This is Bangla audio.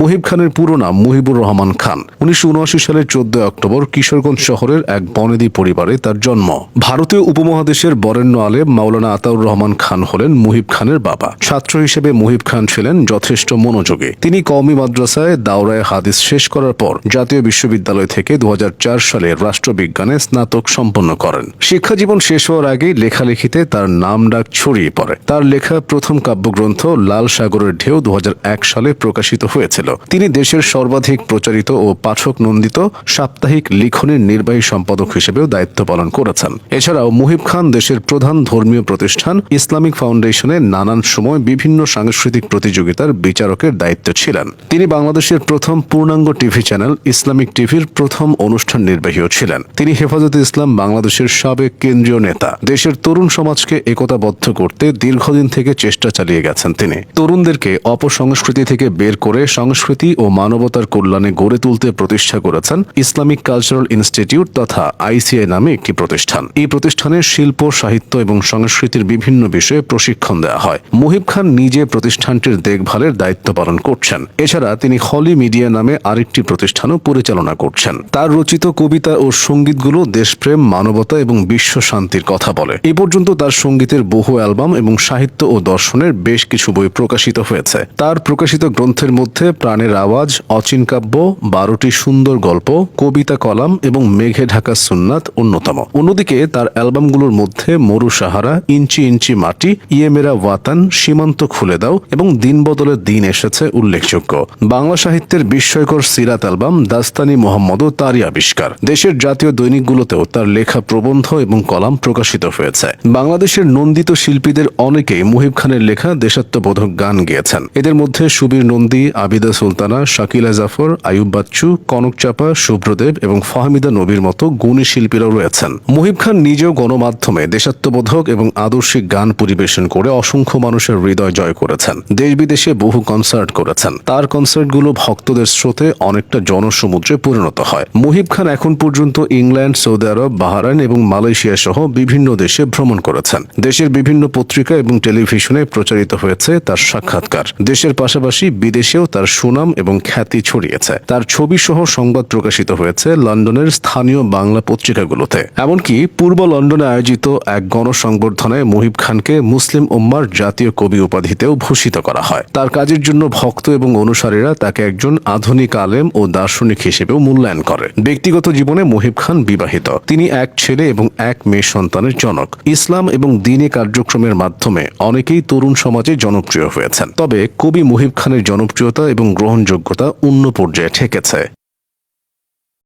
মুহিব খানের পুরো নাম মুহিবুর রহমান খান। উনিশশো সালের চোদ্দ অক্টোবর কিশোরগঞ্জ শহরের এক বনেদি পরিবারে তার জন্ম। ভারতীয় উপমহাদেশের বরেণ্য আলেম মাওলানা আতাউর রহমান খান হলেন মুহিব খানের বাবা। ছাত্র হিসেবে মুহিব খান ছিলেন যথেষ্ট মনোযোগী। তিনি কওমি মাদ্রাসায় দাওরায় হাদিস শেষ করার পর জাতীয় বিশ্ববিদ্যালয় থেকে দু হাজার চার সালে রাষ্ট্রবিজ্ঞানে স্নাতক সম্পন্ন করেন। শিক্ষা জীবন শেষ হওয়ার আগেই লেখালেখিতে তার নাম ডাক ছড়িয়ে পড়ে। তার লেখা প্রথম কাব্যগ্রন্থ লাল সাগরের ঢেউ দু হাজার এক সালে প্রকাশিত হয়েছিল। তিনি দেশের সর্বাধিক প্রচারিত ও পাঠক নন্দিত সাপ্তাহিক লিখনের নির্বাহী সম্পাদক হিসেবেও দায়িত্ব পালন করেছেন। এছাড়াও মুহিব খান দেশের প্রধান ধর্মীয় প্রতিষ্ঠান ইসলামিক ফাউন্ডেশনে নানান সময় বিভিন্ন সাংস্কৃতিক প্রতিযোগিতার বিচারকের দায়িত্ব ছিলেন। তিনি বাংলাদেশের প্রথম পূর্ণাঙ্গ টিভি চ্যানেল ইসলামিক টিভির প্রথম অনুষ্ঠান নির্বাহীও ছিলেন। তিনি হেফাজতে ইসলাম বাংলাদেশের সাবেক কেন্দ্রীয় নেতা। দেশের তরুণ সমাজকে একতাবদ্ধ করতে দীর্ঘদিন থেকে চেষ্টা চালিয়ে গেছেন তিনি। তরুণদেরকে অপসংস্কৃতি থেকে বের করে সংস্কৃতি ও মানবতার কল্যাণে গড়ে তুলতে প্রতিষ্ঠা করেছেন ইসলামিক কালচারাল ইনস্টিটিউট তথা আইসিআই নামে একটি প্রতিষ্ঠান। এই প্রতিষ্ঠানে শিল্প, সাহিত্য এবং সংস্কৃতির বিভিন্ন বিষয়ে প্রশিক্ষণ দেওয়া হয়। মুহিব খান নিজে প্রতিষ্ঠানটির দেখভালের দায়িত্ব পালন করছেন। এছাড়া তিনি হলি মিডিয়া নামে আরেকটি প্রতিষ্ঠানও পরিচালনা করছেন। তার রচিত কবিতা ও সঙ্গীতগুলো দেশপ্রেম, মানবতা এবং বিশ্ব শান্তির কথা বলে। এ পর্যন্ত তার সঙ্গীতের বহু অ্যালবাম এবং সাহিত্য ও দর্শনের বেশ কিছু বই প্রকাশিত হয়েছে। তার প্রকাশিত গ্রন্থের মধ্যে প্রাণের আওয়াজ, অচিন কাব্য, বারোটি সুন্দর গল্প, কবিতা কলাম এবং মেঘে ঢাকা সুন্নাত অন্যতম। অন্যদিকে তার অ্যালবামগুলোর মধ্যে মরু সাহারা, ইঞ্চি ইঞ্চি মাটি ইয়েমেরা ওয়াতান, সীমান্ত খুলে দাও এবং দিন বদলের দিন এসেছে উল্লেখযোগ্য। বাংলা সাহিত্যের বিস্ময়কর সিরাত অ্যালবাম দাস্তানি মোহাম্মদও তারই আবিষ্কার। দেশের জাতীয় দৈনিকগুলোতেও তার লেখা প্রবন্ধ এবং কলাম প্রকাশিত হয়েছে। বাংলাদেশের নন্দিত শিল্পীদের অনেকেই মুহিব খানের লেখা দেশাত্মবোধক গান গেয়েছেন। এদের মধ্যে সুবীর নন্দী, আবিদা সুলতানা, শাকিলা জাফর আয়ুব বাচ্চু, কনক চাপা শুভ্রদেব এবং ফাহমিদা নবীর মতো গুণী শিল্পীরাও রয়েছেন। মুহিব খান নিজেও গণমাধ্যমে দেশাত্মবোধক এবং আদর্শিক গান পরিবেশন করে অসংখ্য মানুষের হৃদয় জয় করেছেন। দেশ বিদেশে বহু কনসার্ট করেছেন। তার কনসার্টগুলো ভক্তদের স্রোতে অনেকটা জনসমুদ্রে পরিণত হয়। মুহিব খান এখন পর্যন্ত ইংল্যান্ড, সৌদি আরব, বাহারাইন এবং মালয়েশিয়া সহ বিভিন্ন দেশে ভ্রমণ করেছেন। দেশের বিভিন্ন পত্রিকা এবং টেলিভিশনে প্রচারিত হয়েছে তার সাক্ষাৎকার। দেশের পাশাপাশি বিদেশেও তার সুনাম এবং খ্যাতি ছড়িয়েছে। তার ছবি সহ সংবাদ প্রকাশিত হয়েছে লন্ডনের স্থানীয় বাংলা পত্রিকাগুলোতে। এমনকি পূর্ব লন্ডনে আয়োজিত এক গণসংবর্ধনায় মুহিব খানকে মুসলিম উম্মার জাতীয় কবি উপাধিতেও ভূষিত করা হয়। তার কাজের জন্য ভক্ত এবং অনুসারীরা তাকে একজন আধুনিক আলেম ও দার্শনিক হিসেবেও মূল্যায়ন করে। ব্যক্তিগত জীবনে মুহিব খান বিবাহিত। তিনি এক ছেলে এবং এক মেয়ে সন্তানের জনক। ইসলাম এবং দিনে কার্যক্রমের মাধ্যমে অনেকেই তরুণ সমাজে জনপ্রিয় হয়েছেন। তবে কবি মুহিব খানের জনপ্রিয়তা গ্রহণযোগ্যতা অন্য পর্যায়ে ঠেকেছে।